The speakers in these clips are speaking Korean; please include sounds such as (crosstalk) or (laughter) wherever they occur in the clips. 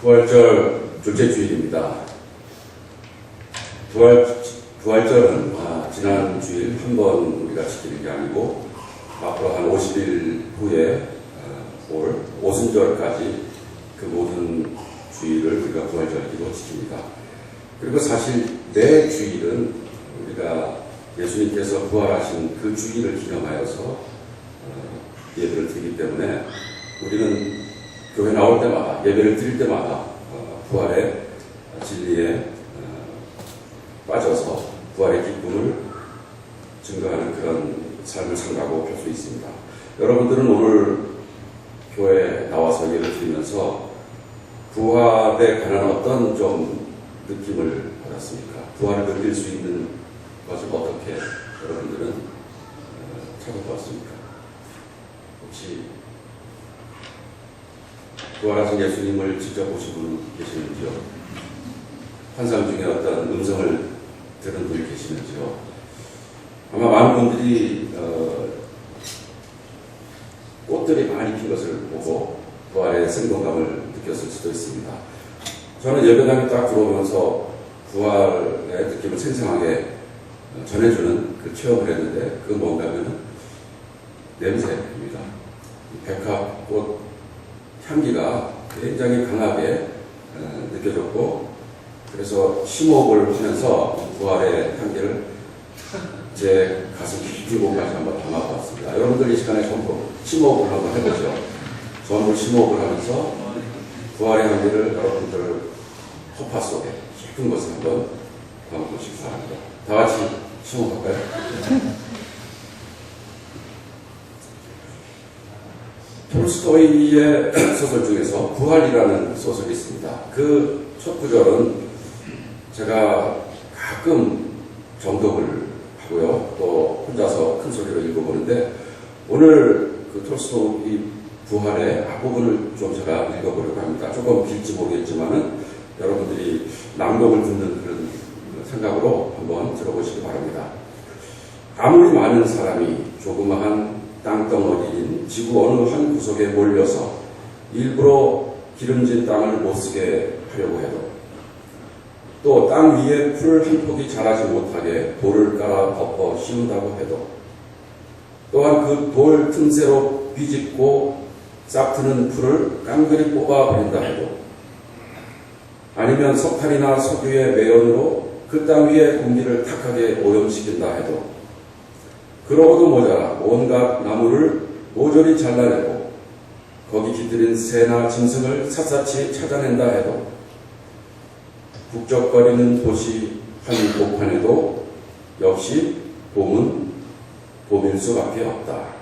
부활절 둘째 주일입니다. 부활, 부활절은 아, 지난 주일 한 번 우리가 지키는 게 아니고 앞으로 한 50일 후에 어, 올 오순절까지 그 모든 주일을 우리가 부활절기로 지킵니다. 그리고 사실 내 주일은 우리가 예수님께서 부활하신 그 주일을 기념하여서 어, 예배를 드리기 때문에 우리는 교회 나올 때마다 예배를 드릴 때마다 어, 부활의 진리에 어, 빠져서 부활의 기쁨을 증거하는 그런 삶을 산다고 볼수 있습니다. 여러분들은 오늘 교회에 나와서 예를 드리면서 부활에 관한 어떤 좀 느낌을 받았습니까? 부활을 느낄 수 있는 것을 어떻게 여러분들은 어, 찾아보았습니까? 혹시 부활하신 예수님을 직접 보신 분 계시는지요? 환상 중에 어떤 음성을 들은 분이 계시는지요? 아마 많은 분들이 어, 꽃들이 많이 핀 것을 보고 부활의 생동감을 느꼈을 수도 있습니다. 저는 예배당에 딱 들어오면서 부활의 느낌을 생생하게 전해주는 그 체험을 했는데 그 뭔가 하면 냄새입니다. 백합 꽃 향기가 굉장히 강하게 어, 느껴졌고 그래서 심호흡을 하면서 부활의 향기를 제 가슴 깊이 공까지 한번 담아보았습니다. 여러분들 이 시간에 전부 심호흡을 한번 해보죠. 전부 심호흡을 하면서 부활의 향기를 여러분들 허파 속에 깊은 곳에 한번 담아보시기 바랍니다. 다 같이 심호흡할까요? 톨스토이의 (clears throat) 소설 중에서 부활이라는 소설이 있습니다. 그 첫 구절은 제가 가끔 정독을 하고요. 또 혼자서 큰 소리로 읽어보는데 오늘 그 톨스토이 부활의 앞부분을 좀 제가 읽어보려고 합니다. 조금 길지 모르겠지만은 여러분들이 낭독을 듣는 그런 생각으로 한번 들어보시기 바랍니다. 아무리 많은 사람이 조그마한 땅덩어리인 지구 어느 한 구석에 몰려서 일부러 기름진 땅을 못 쓰게 하려고 해도 또 땅 위에 풀 한 폭이 자라지 못하게 돌을 깔아 덮어 씌운다고 해도 또한 그 돌 틈새로 비집고 싹트는 풀을 깡그리 뽑아버린다 해도 아니면 석탄이나 석유의 매연으로 그 땅 위에 공기를 탁하게 오염시킨다 해도 그러고도 모자라 온갖 나무를 모조리 잘라내고 거기 깃들인 새나 짐승을 샅샅이 찾아낸다 해도 북적거리는 도시 한 복판에도 역시 봄은 봄일 수밖에 없다.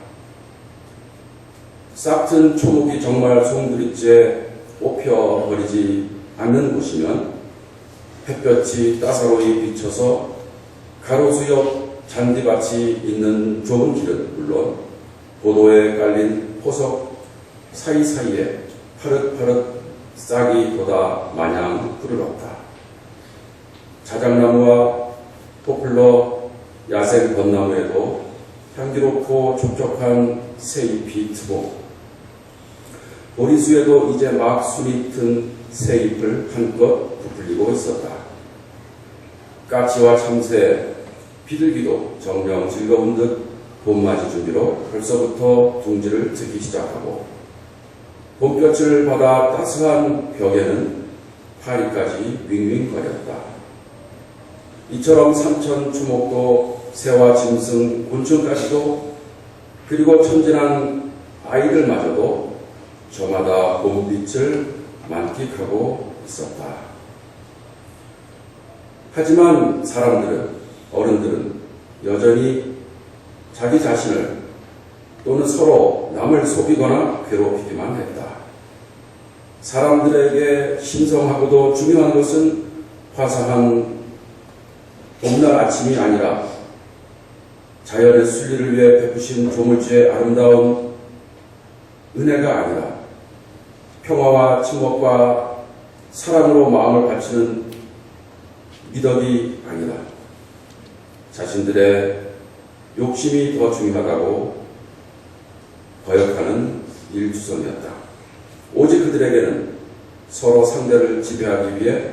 싹튼 초목이 정말 송두리째 뽑혀버리지 않는 곳이면 햇볕이 따사로이 비쳐서 가로수 옆 잔디밭이 있는 좁은 길은 물론 보도에 깔린 포석 사이사이에 파릇파릇 싹이 돋아 마냥 푸르렀다. 자작나무와 포플러 야생 벚나무에도 향기롭고 촉촉한 새잎이 트고 보리수에도 이제 막 순이 튼 새잎을 한껏 부풀리고 있었다. 까치와 참새, 비둘기도 정령 즐거운 듯 봄맞이 준비로 벌써부터 둥지를 트기 시작하고 봄볕을 받아 따스한 벽에는 파리까지 윙윙거렸다. 이처럼 삼천 초목도 새와 짐승, 곤충까지도 그리고 천진한 아이들마저도 저마다 봄빛을 만끽하고 있었다. 하지만 사람들은, 어른들은 여전히 자기 자신을 또는 서로 남을 속이거나 괴롭히기만 했다. 사람들에게 신성하고도 중요한 것은 화사한 봄날 아침이 아니라 자연의 순리를 위해 베푸신 조물주의 아름다운 은혜가 아니라 평화와 침묵과 사랑으로 마음을 바치는 미덕이 아니라 자신들의 욕심이 더 중요하다고 거역하는 일주성이었다. 오직 그들에게는 서로 상대를 지배하기 위해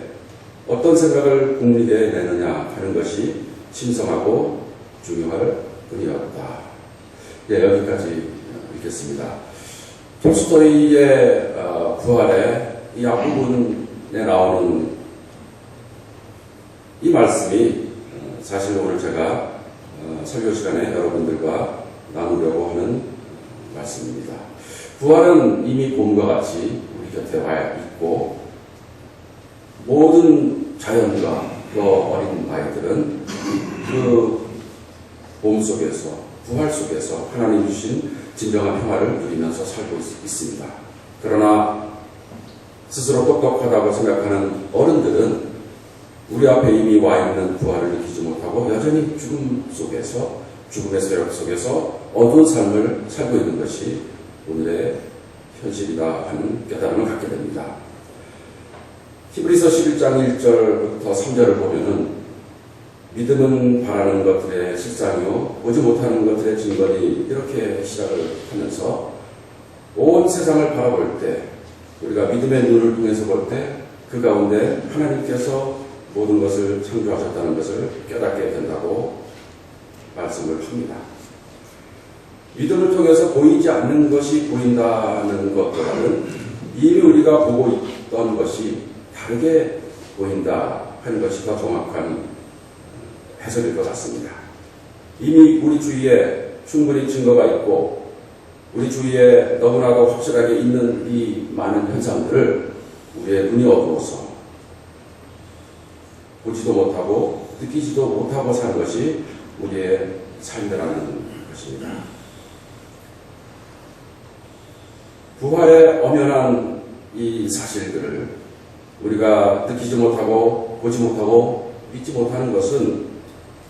어떤 생각을 국립에 내느냐 하는 것이 신성하고 중요할 뿐이었다. 예, 여기까지 읽겠습니다. 톨스토이의 어, 부활의 이 앞부분에 나오는 이 말씀이 어, 사실 오늘 제가 어, 설교 시간에 여러분들과 나누려고 하는 말씀입니다. 부활은 이미 봄과 같이 우리 곁에 와 있고 모든 자연과 또 어린 아이들은 그 봄 속에서 부활 속에서 하나님 주신 진정한 평화를 누리면서 살고 있, 있습니다. 그러나 스스로 똑똑하다고 생각하는 어른들은 우리 앞에 이미 와 있는 부활을 느끼지 못하고 여전히 죽음 속에서 죽음의 세력 속에서 어두운 삶을 살고 있는 것이 오늘의 현실이다 하는 깨달음을 갖게 됩니다. 히브리서 11장 1절부터 3절을 보면은 믿음은 바라는 것들의 실상이요 보지 못하는 것들의 증거니 이렇게 시작을 하면서 온 세상을 바라볼 때 우리가 믿음의 눈을 통해서 볼 때 그 가운데 하나님께서 모든 것을 창조하셨다는 것을 깨닫게 된다고 말씀을 합니다. 믿음을 통해서 보이지 않는 것이 보인다는 것보다는 이미 우리가 보고 있던 것이 다르게 보인다 하는 것이 더 정확한 해석일 것 같습니다. 이미 우리 주위에 충분히 증거가 있고 우리 주위에 너무나도 확실하게 있는 이 많은 현상들을 우리의 눈이 어두워서 보지도 못하고 느끼지도 못하고 사는 것이 우리의 삶이라는 것입니다. 부활의 엄연한 이 사실들을 우리가 느끼지 못하고 보지 못하고 믿지 못하는 것은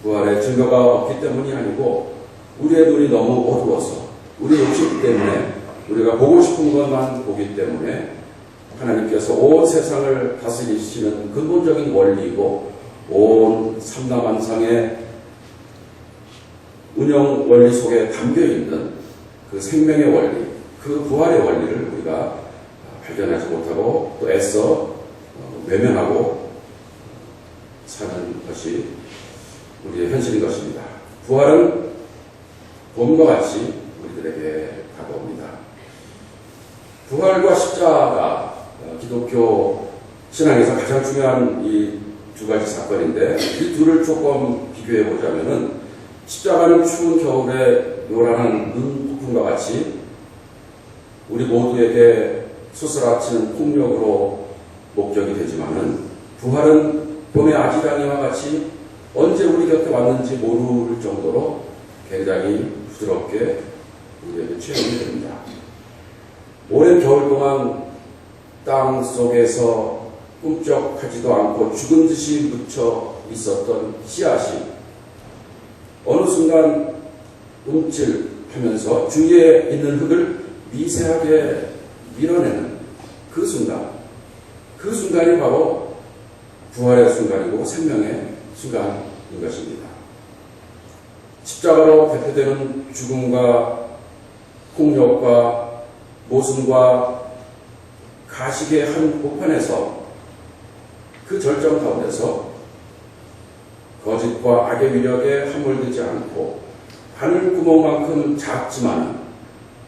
부활의 증거가 없기 때문이 아니고 우리의 눈이 너무 어두워서 우리 욕심 때문에 우리가 보고 싶은 것만 보기 때문에 하나님께서 온 세상을 다스리시는 근본적인 원리이고 온 삼라만상의 운영 원리 속에 담겨 있는 그 생명의 원리, 그 부활의 원리를 우리가 발견하지 못하고 또 애써 외면하고 사는 것이 우리의 현실인 것입니다. 부활은 봄과 같이 우리들에게 다가옵니다. 부활과 십자가 어, 기독교 신앙에서 가장 중요한 이 두 가지 사건인데 이 둘을 조금 비교해 보자면은 십자가는 추운 겨울에 요란한 눈 폭풍과 같이 우리 모두에게 수스라치는 폭력으로 목적이 되지만은 부활은 봄의 아지랑이와 같이 언제 우리 곁에 왔는지 모를 정도로 굉장히 부드럽게 우리에게 체험이 됩니다. 오랜 겨울 동안 땅 속에서 꿈쩍하지도 않고 죽은 듯이 묻혀 있었던 씨앗이 어느 순간 움찔하면서 주위에 있는 흙을 미세하게 밀어내는 그 순간, 그 순간이 바로 부활의 순간이고 생명의 순간인 것입니다. 십자가로 대표되는 죽음과 폭력과 모순과 가식의 한 복판에서 그 절정 가운데서 거짓과 악의 위력에 함몰되지 않고 하늘 구멍만큼 작지만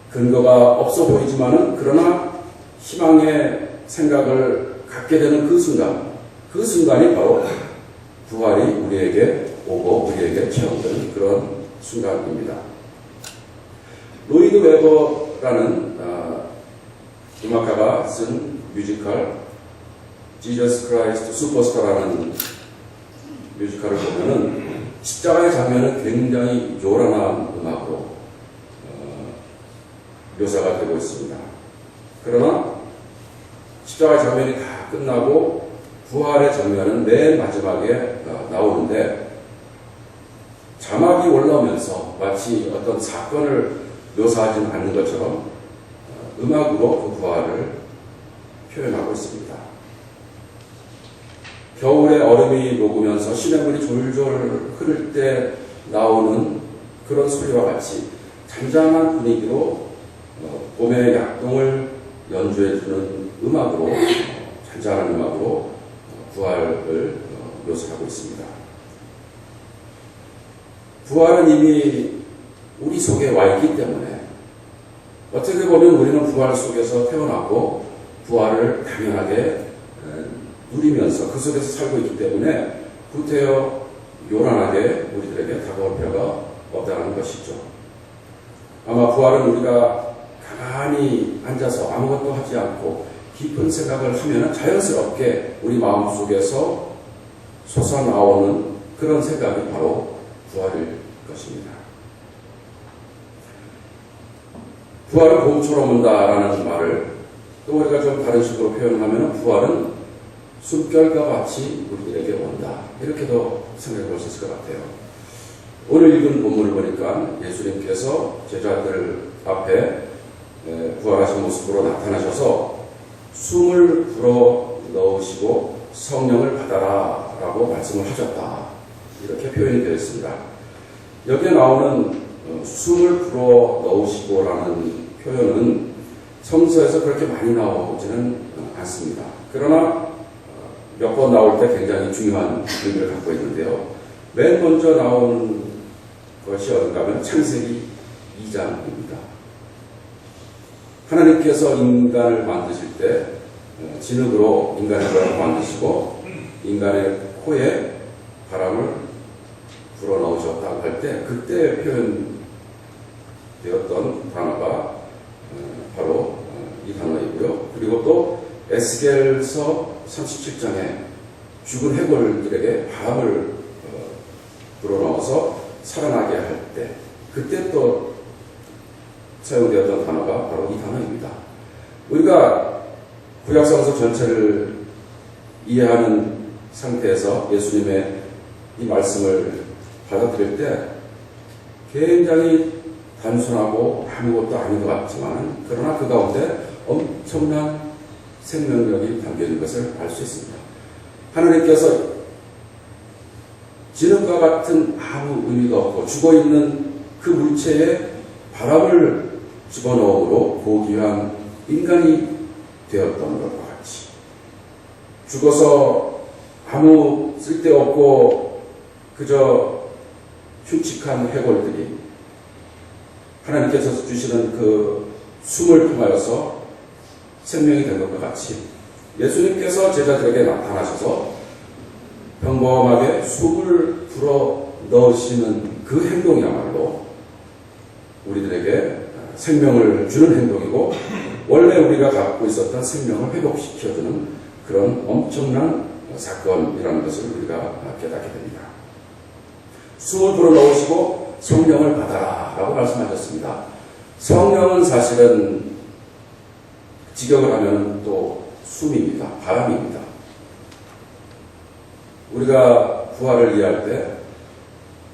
근거가 없어 보이지만은 그러나 희망의 생각을 갖게 되는 그 순간, 그 순간이 바로 부활이 우리에게 오고 우리에게 체험되는 그런 순간입니다. 로이드 웨버라는 어, 음악가가 쓴 뮤지컬 지저스 크라이스트 슈퍼스타라는 뮤지컬을 보면은 십자가의 장면은 굉장히 요란한 음악으로 어, 묘사가 되고 있습니다. 그러나 십자가의 장면이 다 끝나고 부활의 장면은 맨 마지막에 어, 나오는데 자막이 올라오면서 마치 어떤 사건을 묘사하지 않는 것처럼 어, 음악으로 그 부활을 표현하고 있습니다. 겨울에 얼음이 녹으면서 시냇물이 졸졸 흐를 때 나오는 그런 소리와 같이 잔잔한 분위기로 어, 봄의 약동을 연주해주는 음악으로 진짜 하나님하고 어, 부활을 어, 묘사하고 있습니다. 부활은 이미 우리 속에 와 있기 때문에 어떻게 보면 우리는 부활 속에서 태어났고 부활을 당연하게 에, 누리면서 그 속에서 살고 있기 때문에 구태여 요란하게 우리들에게 다가올 필요가 없다는 것이죠. 아마 부활은 우리가 가만히 앉아서 아무것도 하지 않고 깊은 생각을 하면 자연스럽게 우리 마음 속에서 솟아나오는 그런 생각이 바로 부활일 것입니다. 부활은 봄처럼 온다라는 말을 또 우리가 좀 다른 식으로 표현하면 부활은 숨결과 같이 우리들에게 온다. 이렇게도 생각해 볼 수 있을 것 같아요. 오늘 읽은 본문을 보니까 예수님께서 제자들 앞에 에, 부활하신 모습으로 나타나셔서 숨을 불어 넣으시고 성령을 받아라 라고 말씀을 하셨다. 이렇게 표현이 되어 있습니다. 여기에 나오는 어, 숨을 불어 넣으시고라는 표현은 성서에서 그렇게 많이 나오지는 않습니다. 그러나 몇 번 나올 때 굉장히 중요한 의미를 갖고 있는데요. 맨 먼저 나오는 것이 어딘가 하면 창세기 2장입니다. 하나님께서 인간을 만드실 때 어, 진흙으로 인간의 걸 만드시고 인간의 코에 바람을 불어 넣으셨다고 할 때 그때 표현 되었던 단어가 어, 바로 어, 이 단어이고요. 그리고 또 에스겔서 37장에 죽은 해골들에게 바람을 어, 불어넣어서 살아나게 할 때 그때 또 사용되었던 단어가 바로 이 단어입니다. 우리가 구약성서 전체를 이해하는 상태에서 예수님의 이 말씀을 받아들일 때 굉장히 단순하고 아무것도 아닌 것 같지만 그러나 그 가운데 엄청난 생명력이 담겨 있는 것을 알 수 있습니다. 하나님께서 진흙과 같은 아무 의미가 없고 죽어 있는 그 물체에 바람을 집어넣음으로 고귀한 인간이 되었던 것과 같이 죽어서 아무 쓸데없고 그저 흉측한 해골들이 하나님께서 주시는 그 숨을 통하여서 생명이 된 것과 같이 예수님께서 제자들에게 나타나셔서 평범하게 숨을 불어 넣으시는 그 행동이야말로 우리들에게 생명을 주는 행동이고 원래 우리가 갖고 있었던 생명을 회복시켜주는 그런 엄청난 사건이라는 것을 우리가 깨닫게 됩니다. 숨을 불어 넣으시고 성령을 받아라 라고 말씀하셨습니다. 성령은 사실은 직역을 하면 또 숨입니다. 바람입니다. 우리가 부활을 이해할 때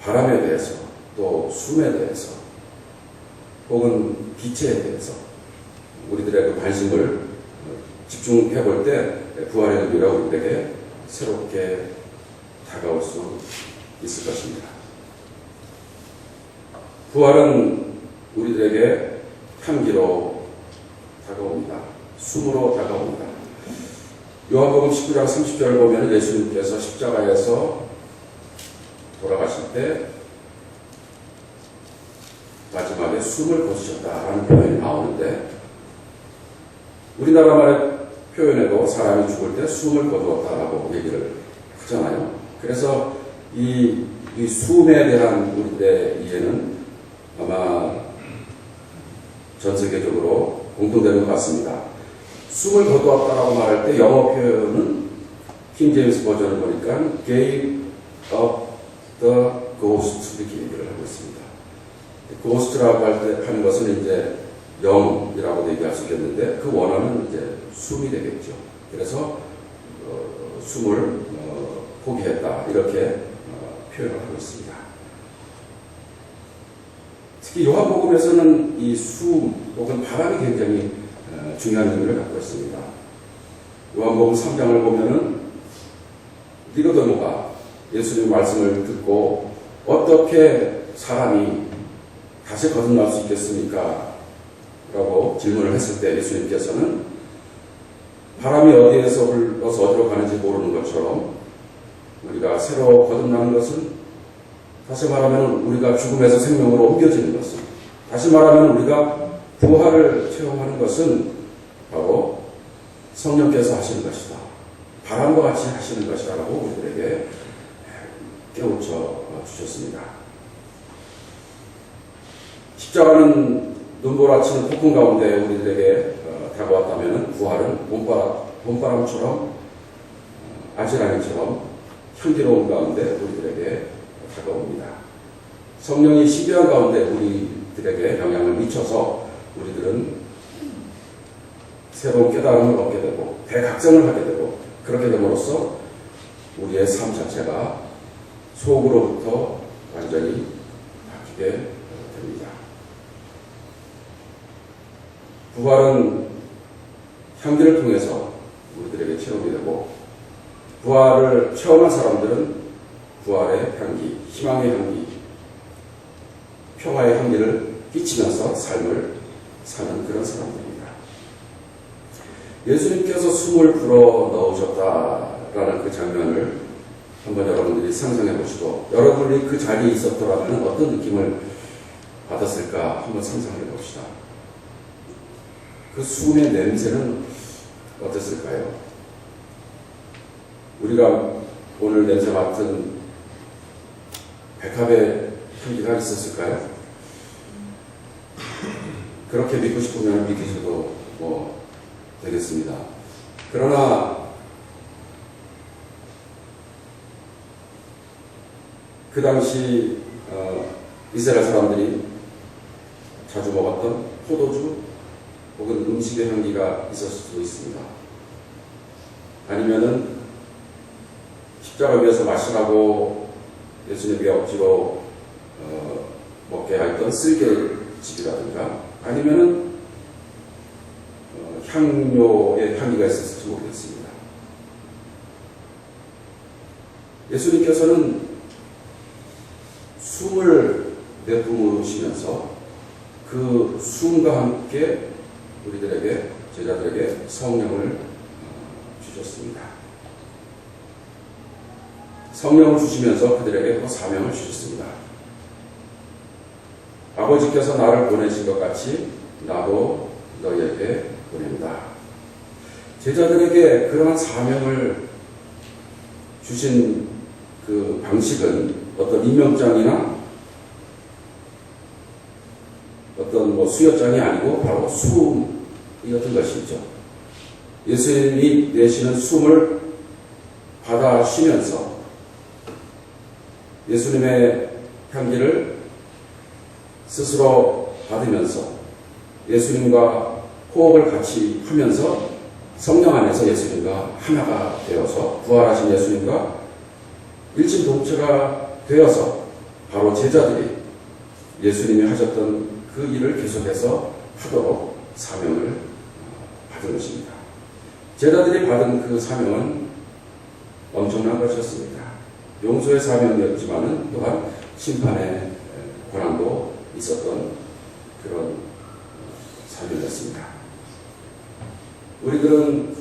바람에 대해서 또 숨에 대해서 혹은 빛에 대해서 우리들의 그 관심을 집중해 볼 때 부활의 의미가 우리에게 새롭게 다가올 수 있을 것입니다. 부활은 우리들에게 향기로 다가옵니다. 숨으로 다가옵니다. 요한복음 19장 30절을 보면 예수님께서 십자가에서 돌아가실 때 마지막에 숨을 거두셨다라는 표현이 나오는데 우리나라 말의 표현에도 사람이 죽을 때 숨을 거두었다라고 얘기를 하잖아요. 그래서 이, 이 숨에 대한 우리의 이해는 아마 전 세계적으로 공통되는 것 같습니다. 숨을 거두었다라고 말할 때 영어 표현은 킹 제임스 버전을 보니까 gave up the ghost 이렇게 얘기를 하고 있습니다. ghost라고 할 때 하는 것은 이제 영이라고 얘기할 수 있겠는데 그 원어는 이제 숨이 되겠죠. 그래서 어, 숨을 어, 포기했다 이렇게 어, 표현을 하고 있습니다. 특히 요한복음에서는 이 숨 혹은 바람이 굉장히 어, 중요한 의미를 갖고 있습니다. 요한복음 3장을 보면은 니고데모가 예수님 말씀을 듣고 어떻게 사람이 다시 거듭날 수 있겠습니까? 라고 질문을 했을 때 예수님께서는 바람이 어디에서 불어서 어디로 가는지 모르는 것처럼 우리가 새로 거듭나는 것은 다시 말하면 우리가 죽음에서 생명으로 옮겨지는 것은 다시 말하면 우리가 부활을 체험하는 것은 바로 성령께서 하시는 것이다. 바람과 같이 하시는 것이라고 우리들에게 깨우쳐 주셨습니다. 십자가는 눈보라치는 폭풍 가운데 우리들에게 어, 다가왔다면 부활은 봄바람, 봄바람처럼 어, 아지랑이처럼 향기로운 가운데 우리들에게 다가옵니다. 성령이 시비한 가운데 우리들에게 영향을 미쳐서 우리들은 새로운 깨달음을 얻게 되고 대각성을 하게 되고 그렇게 됨으로써 우리의 삶 자체가 속으로부터 완전히 바뀌게 됩니다. 부활은 향기를 통해서 우리들에게 체험이 되고 부활을 체험한 사람들은 부활의 향기, 희망의 향기, 평화의 향기를 끼치면서 삶을 사는 그런 사람들입니다. 예수님께서 숨을 불어 넣으셨다라는 그 장면을 한번 여러분들이 상상해 보시고 여러분이 그 자리에 있었더라면 어떤 느낌을 받았을까 한번 상상해 봅시다. 그 숨의 냄새는 어땠을까요? 우리가 오늘 냄새 맡은 백합의 향기가 있었을까요? 그렇게 믿고 싶으면 믿으셔도 뭐 되겠습니다. 그러나 그 당시 어, 이스라엘 사람들이 자주 먹었던 포도주 혹은 음식의 향기가 있었을 수도 있습니다. 아니면은 십자가 위에서 마시라고 예수님이 억지로 어, 먹게 했던 쓸개집이라든가 아니면은 어, 향료의 향기가 있었을지 모르겠습니다. 예수님께서는 숨을 내뿜으시면서 그 숨과 함께 우리들에게 제자들에게 성령을 어, 주셨습니다. 성령을 주시면서 그들에게 또 사명을 주셨습니다. 아버지께서 나를 보내신 것 같이 나도 너희에게 보낸다. 제자들에게 그러한 사명을 주신 그 방식은 어떤 임명장이나 어떤 뭐 수여장이 아니고 바로 숨이었던 것이죠. 예수님이 내쉬는 숨을 받아 쉬면서 예수님의 향기를 스스로 받으면서 예수님과 호흡을 같이 하면서 성령 안에서 예수님과 하나가 되어서 부활하신 예수님과 일심동체가 되어서 바로 제자들이 예수님이 하셨던 그 일을 계속해서 하도록 사명을 받은 것입니다. 제자들이 받은 그 사명은 엄청난 것이었습니다. 용서의 사명이었지만은 또한 심판의 권한도 있었던 그런 사명이었습니다. 우리들은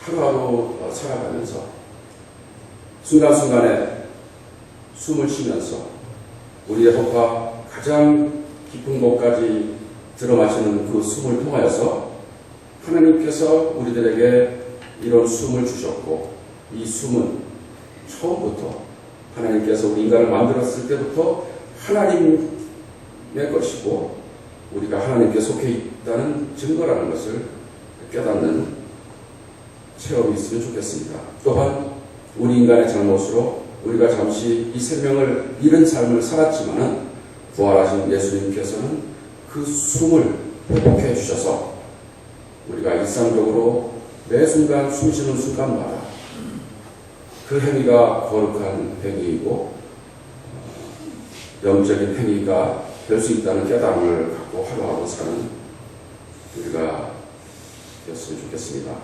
하루하루 살아가면서 순간순간에 숨을 쉬면서 우리의 허파 가장 깊은 곳까지 들어마시는 그 숨을 통하여서 하나님께서 우리들에게 이런 숨을 주셨고 이 숨은 처음부터 하나님께서 우리 인간을 만들었을 때부터 하나님의 것이고 우리가 하나님께 속해 있다는 증거라는 것을 깨닫는 체험이 있으면 좋겠습니다. 또한 우리 인간의 잘못으로 우리가 잠시 이 생명을 잃은 삶을 살았지만은 부활하신 예수님께서는 그 숨을 회복해 주셔서 우리가 일상적으로 매 순간 숨 쉬는 순간마다 그 행위가 거룩한 행위이고 영적인 행위가 될 수 있다는 깨달음을 갖고 하루하루 사는 우리가 되었으면 좋겠습니다.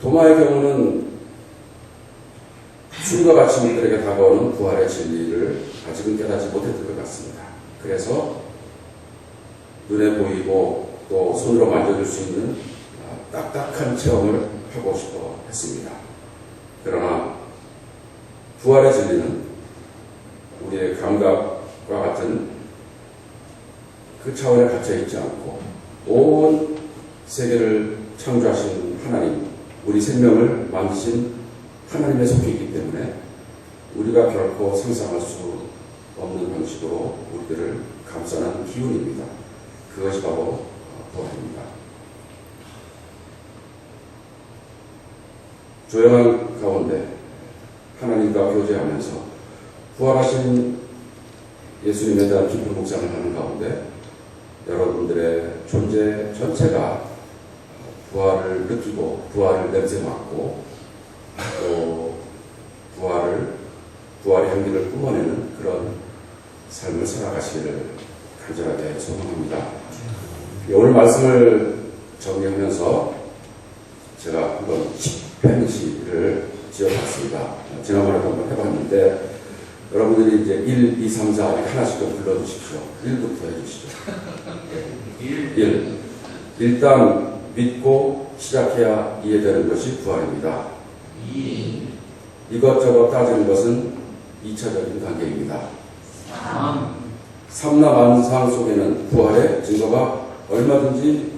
도마의 경우는 술과 같이 우리들에게 다가오는 부활의 진리를 아직은 깨닫지 못했던 것 같습니다. 그래서 눈에 보이고 또 손으로 만져줄 수 있는 아, 딱딱한 체험을 하고 싶어 했습니다. 그러나 부활의 진리는 우리의 감각과 같은 그 차원에 갇혀 있지 않고 온 세계를 창조하신 하나님, 우리 생명을 만드신 하나님에 속해 있기 때문에 우리가 결코 상상할 수 없는 방식으로 우리들을 감싸는 기운입니다. 그것이 바로 부활입니다. 조용한 가운데 하나님과 교제하면서 부활하신 예수님에 대한 깊은 묵상을 하는 가운데 여러분들의 존재 전체가 부활을 느끼고 부활을 냄새 맡고 또 부활을 부활의 향기를 뿜어내는 그런 삶을 살아가시기를 간절하게 소망합니다. 오늘 말씀을 정리하면서 제가 한번 10편시를 지어봤습니다. 지난번에도 한번 해봤는데 여러분들이 이제 1, 2, 3, 4 이렇게 하나씩 좀 불러주십시오. 1부터 해주시죠. (laughs) 1. 일단 믿고 시작해야 이해되는 것이 부활입니다. 이것저것 따지는 것은 2차적인 단계입니다. 삼라만상 속에는 부활의 증거가 얼마든지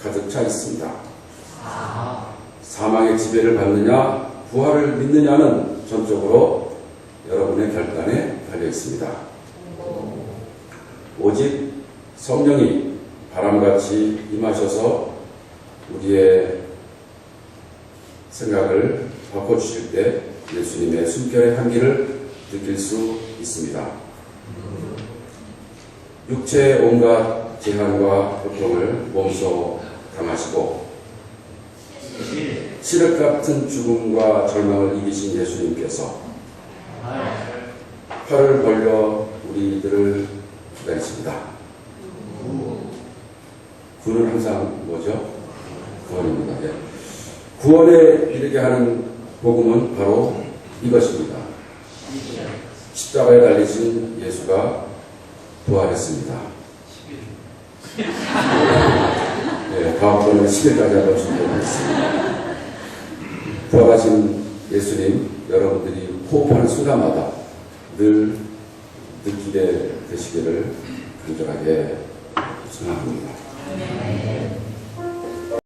가득 차 있습니다. 사망의 지배를 받느냐, 부활을 믿느냐는 전적으로 여러분의 결단에 달려 있습니다. 오직 성령이 바람같이 임하셔서 우리의 생각을 바꿔주실 때 예수님의 숨결의 향기를 느낄 수 있습니다. 육체의 온갖 재난과 고통을 몸소 당하시고 칠흑 같은 죽음과 절망을 이기신 예수님께서 팔을 벌려 우리들을 기다리십니다. 구는 항상 뭐죠? 구원입니다. 예. 구원에 이르게 하는 복음은 바로 이것입니다. 십자가에 달리신 예수가 부활했습니다. (laughs) 예, 다음번에 10일까지 한번 준비하겠습니다. 부활하신 예수님, 여러분들이 호흡하는 순간마다 늘 느끼게 되시기를 간절하게 소망합니다.